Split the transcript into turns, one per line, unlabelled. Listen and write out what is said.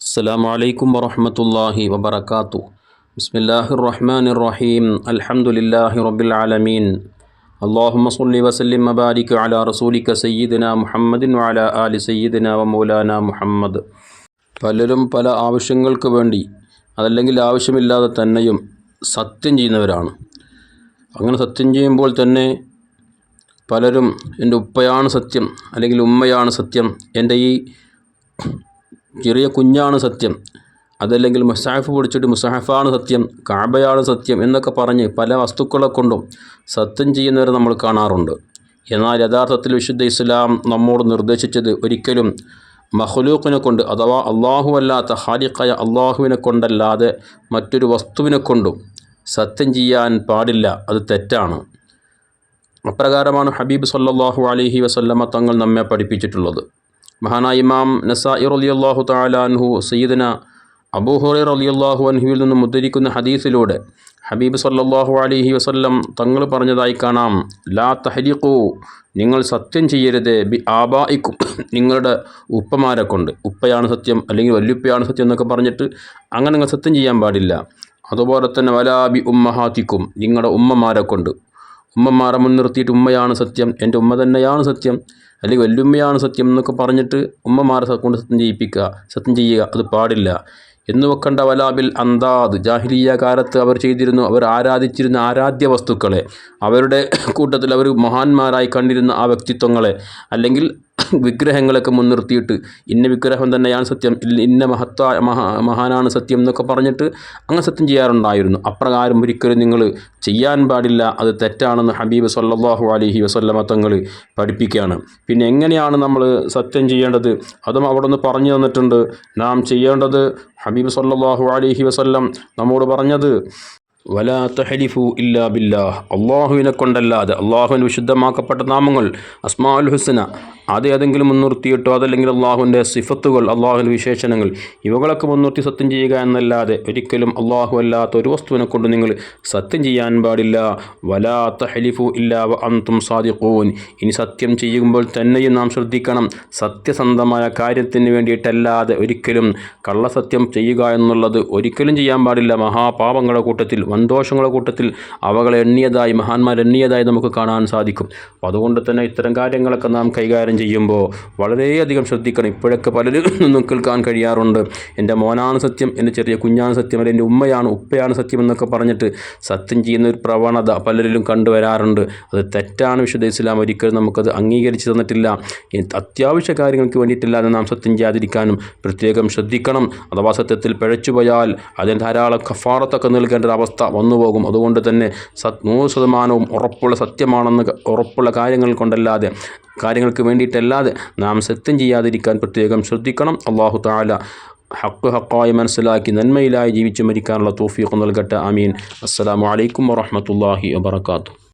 السلام عليكم ورحمة الله وبركاته بسم الله الرحمن الرحيم الحمد لله رب العالمين اللهم صل وسلم وبارك على رسولك سيدنا محمد وعلى آل سيدنا ومولانا محمد പലരും പല ആവശ്യങ്ങൾക്ക് വേണ്ടി അതല്ലെങ്കിൽ ആവശ്യമില്ലാതെ തന്നെയും സത്യം ചെയ്യുന്നവരാണ് അങ്ങനെ സത്യം ചെയ്യുമ്പോൾ തന്നെ പലരും എൻ്റെ ഉപ്പയാണ് സത്യം അല്ലെങ്കിൽ ഉമ്മയാണ് സത്യം എൻ്റെ ഈ ചെറിയ കുഞ്ഞാണ് സത്യം. അതല്ലെങ്കിൽ മുസാഫ് പിടിച്ചിട്ട് മുസാഫാണ് സത്യം കാബയാണ് സത്യം എന്നൊക്കെ പറഞ്ഞ് പല വസ്തുക്കളെ കൊണ്ടും സത്യം ചെയ്യുന്നവരെ നമ്മൾ കാണാറുണ്ട്. എന്നാൽ യഥാർത്ഥത്തിൽ വിശുദ്ധ ഇസ്ലാം നമ്മോട് നിർദ്ദേശിച്ചത് ഒരിക്കലും മഹ്ലൂഖിനെ കൊണ്ട് അഥവാ അള്ളാഹു അല്ലാത്ത ഹാലിഖായ അള്ളാഹുവിനെ കൊണ്ടല്ലാതെ മറ്റൊരു വസ്തുവിനെ കൊണ്ടും സത്യം ചെയ്യാൻ പാടില്ല. അത് തെറ്റാണ്. അപ്രകാരമാണ് ഹബീബ് സല്ലാഹു അലഹി വസല്ലമ്മ തങ്ങൾ നമ്മെ പഠിപ്പിച്ചിട്ടുള്ളത്. മഹാനായ ഇമാം നസായി റലിയല്ലാഹു താലാൻഹു സയ്യിദന അബൂഹുറൈർ അലിയല്ലാഹു അൻഹുവിൽ നിന്നും ഉദ്ധരിക്കുന്ന ഹദീസിലൂടെ ഹബീബ് സല്ലാഹു അലഹി വസല്ലം തങ്ങൾ പറഞ്ഞതായി കാണാം. ലാ തഹരിഖു നിങ്ങൾ സത്യം ചെയ്യരുത്. ബി ആബായിക്കും നിങ്ങളുടെ ഉപ്പമാരെ കൊണ്ട്. ഉപ്പയാണ് സത്യം അല്ലെങ്കിൽ വല്യുപ്പയാണ് സത്യം എന്നൊക്കെ പറഞ്ഞിട്ട് അങ്ങനെ നിങ്ങൾ സത്യം ചെയ്യാൻ പാടില്ല. അതുപോലെ തന്നെ വലാ ബി ഉമ്മഹാത്തിക്കും നിങ്ങളുടെ ഉമ്മമാരെ കൊണ്ട്. ഉമ്മമാരെ മുൻനിർത്തിയിട്ട് ഉമ്മയാണ് സത്യം എന്റെ ഉമ്മ തന്നെയാണ് സത്യം. അല്ലെങ്കിൽ വല്യുമ്മയാണ് സത്യം എന്നൊക്കെ പറഞ്ഞിട്ട് ഉമ്മമാരെ കൊണ്ട് സത്യം ചെയ്യിപ്പിക്കുക സത്യം ചെയ്യുക അത് പാടില്ല. എന്ന് വെക്കേണ്ട വലാബിൽ അന്താദ്. ജാഹിലിയ കാലത്ത് അവർ ചെയ്തിരുന്നു അവർ ആരാധിച്ചിരുന്ന ആരാധ്യ വസ്തുക്കളെ. അവരുടെ കൂട്ടത്തിൽ അവർ മഹാന്മാരായി കണ്ടിരുന്ന ആ വ്യക്തിത്വങ്ങളെ. അല്ലെങ്കിൽ വിഗ്രഹങ്ങളൊക്കെ മുൻനിർത്തിയിട്ട് ഇന്ന വിഗ്രഹം തന്നെയാണ് സത്യം ഇന്ന മഹത്വ മഹാ മഹാനാണ് സത്യം എന്നൊക്കെ പറഞ്ഞിട്ട് അങ്ങനെ സത്യം ചെയ്യാറുണ്ടായിരുന്നു. അപ്രകാരം ഒരിക്കലും നിങ്ങൾ ചെയ്യാൻ പാടില്ല അത് തെറ്റാണെന്ന് ഹബീബ് സല്ലാഹു അലഹി വസല്ലമ തങ്ങൾ പഠിപ്പിക്കുകയാണ്. പിന്നെ എങ്ങനെയാണ് നമ്മൾ സത്യം ചെയ്യേണ്ടത്? അതും അവിടെ നിന്ന് പറഞ്ഞു തന്നിട്ടുണ്ട്. നാം ചെയ്യേണ്ടത് ഹബീബ് സല്ലാഹു അലഹി വസല്ലം നമ്മോട് പറഞ്ഞത് വലാ തഹലിഫു ഇല്ലാ ബില്ലാഹ്. അള്ളാഹുവിനെ കൊണ്ടല്ലാതെ അള്ളാഹുവിന് വിശുദ്ധമാക്കപ്പെട്ട നാമങ്ങൾ അസ്മാഉൽ ഹുസന അത് ഏതെങ്കിലും മുൻനിർത്തിയിട്ടോ അതല്ലെങ്കിൽ അള്ളാഹുവിന്റെ സിഫത്തുകൾ അള്ളാഹുവിന്റെ വിശേഷണങ്ങൾ ഇവകളൊക്കെ മുൻനിർത്തി സത്യം ചെയ്യുക എന്നല്ലാതെ ഒരിക്കലും അള്ളാഹു അല്ലാത്ത ഒരു വസ്തുവിനെ കൊണ്ട് നിങ്ങൾ സത്യം ചെയ്യാൻ പാടില്ല. വലാ തഹലിഫു ഇല്ലാ വ അന്തും സാദിഖൂൻ. ഇനി സത്യം ചെയ്യുമ്പോൾ തന്നെയും നാം ശ്രദ്ധിക്കണം. സത്യസന്ധമായ കാര്യത്തിന് വേണ്ടിയിട്ടല്ലാതെ ഒരിക്കലും കള്ളസത്യം ചെയ്യുക എന്നുള്ളത് ഒരിക്കലും ചെയ്യാൻ പാടില്ല. മഹാപാപങ്ങളുടെ കൂട്ടത്തിൽ വൻദോഷങ്ങളുടെ കൂട്ടത്തിൽ അവകളെ എണ്ണിയതായി മഹാന്മാർ എണ്ണിയതായി നമുക്ക് കാണാൻ സാധിക്കും. അപ്പോൾ അതുകൊണ്ട് തന്നെ ഇത്തരം കാര്യങ്ങളൊക്കെ നാം കൈകാര്യം ചെയ്യുമ്പോൾ വളരെയധികം ശ്രദ്ധിക്കണം. ഇപ്പോഴൊക്കെ പലരും നിന്നും കേൾക്കാൻ കഴിയാറുണ്ട്. എന്റെ മോനാണ് സത്യം എന്റെ ചെറിയ കുഞ്ഞാണ് സത്യം അല്ലെങ്കിൽ എന്റെ ഉമ്മയാണ് ഉപ്പയാണ് സത്യം എന്നൊക്കെ പറഞ്ഞിട്ട് സത്യം ചെയ്യുന്ന ഒരു പ്രവണത പലരിലും കണ്ടുവരാറുണ്ട് അത് തെറ്റാണ് വിശുദ്ധ ഇസ്ലാം. ഒരിക്കലും നമുക്കത് അംഗീകരിച്ച് തന്നിട്ടില്ല. അത്യാവശ്യ കാര്യങ്ങൾക്ക് വേണ്ടിയിട്ടില്ലാതെ നാം സത്യം ചെയ്യാതിരിക്കാനും പ്രത്യേകം ശ്രദ്ധിക്കണം. അഥവാ സത്യത്തിൽ പിഴച്ചുപോയാൽ അതിന് ധാരാളം കഫാറത്തൊക്കെ നൽകേണ്ട ഒരു അവസ്ഥ വന്നുപോകും അതുകൊണ്ട് തന്നെ സത് നൂറ് ശതമാനവും ഉറപ്പുള്ള സത്യമാണെന്ന് ഉറപ്പുള്ള കാര്യങ്ങൾ കൊണ്ടല്ലാതെ കാര്യങ്ങൾക്ക് വേണ്ടിയിട്ടല്ലാതെ നാം സത്യം ചെയ്യാതിരിക്കാൻ പ്രത്യേകം ശ്രദ്ധിക്കണം. അള്ളാഹു താല ഹക്ക് ഹക്കായി മനസ്സിലാക്കി നന്മയിലായി ജീവിച്ചു മരിക്കാനുള്ള തോഫീഖ് നൽകട്ടെ. അമീൻ അസ്സാം വലൈക്കും വാഹമത്തല്ലാഹി വബർക്കാത്തു